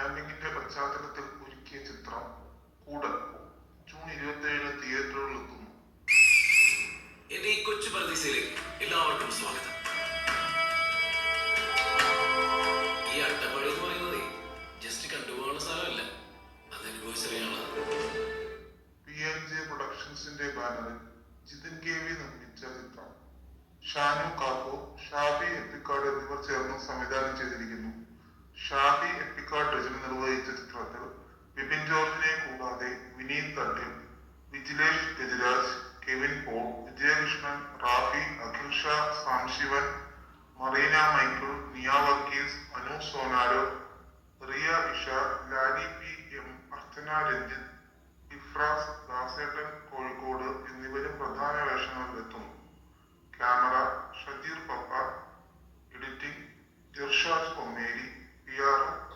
സ്കാനിങ്ങിന്റെ പശ്ചാത്തലത്തിൽ ഒരുക്കിയ ചിത്രം കൂടൽ. ജൂൺ ഇരുപത്തിയേഴിന് തിയേറ്ററുകളിൽ എത്തുന്നു. എന്റെ കൊച്ചു പ്രതീക്ഷയിലേക്ക് എല്ലാവർക്കും സ്വാഗതം. ഈ അട്ടപ്പാടി എന്ന് പറയുന്നത് ജസ്റ്റ് കണ്ടുപോകുന്ന സ്ഥലമല്ല. അത് പി ജെ പ്രൊഡക്ഷൻസിന്റെ ബാനറിൽ ജിതിൻ കെ വി നിർമ്മിച്ച ചിത്രം. ഷാനു കാപ്പൂർ ഷാബി എപ്പിക്കാട് എന്നിവർ ചേർന്ന് സംവിധാനം ചെയ്തിരിക്കുന്നു. ഷാഫി എപ്പിക്കാട് രചന നിർവഹിച്ച ചിത്രത്തിൽ വിപിൻ ജോർജിനെ കൂടാതെ വിനീത് തട്ടിൽ വിജിലേഷ് ഗജരാജ് കെവിൻ പോൾ വിജയകൃഷ്ണൻ റാഫി അഖിൽ ഷാ സാംശിവൻ മറീന മൈക്കിൾ നിയ വർഗീസ് അനു സോനാരോ റിയ ഇഷ ലാലി പി എം അർച്ചന രഞ്ജിത്ത് ഇഫ്രാസ് ദാസേട്ടൻ കോഴിക്കോട് എന്നിവരും പ്രധാന Europe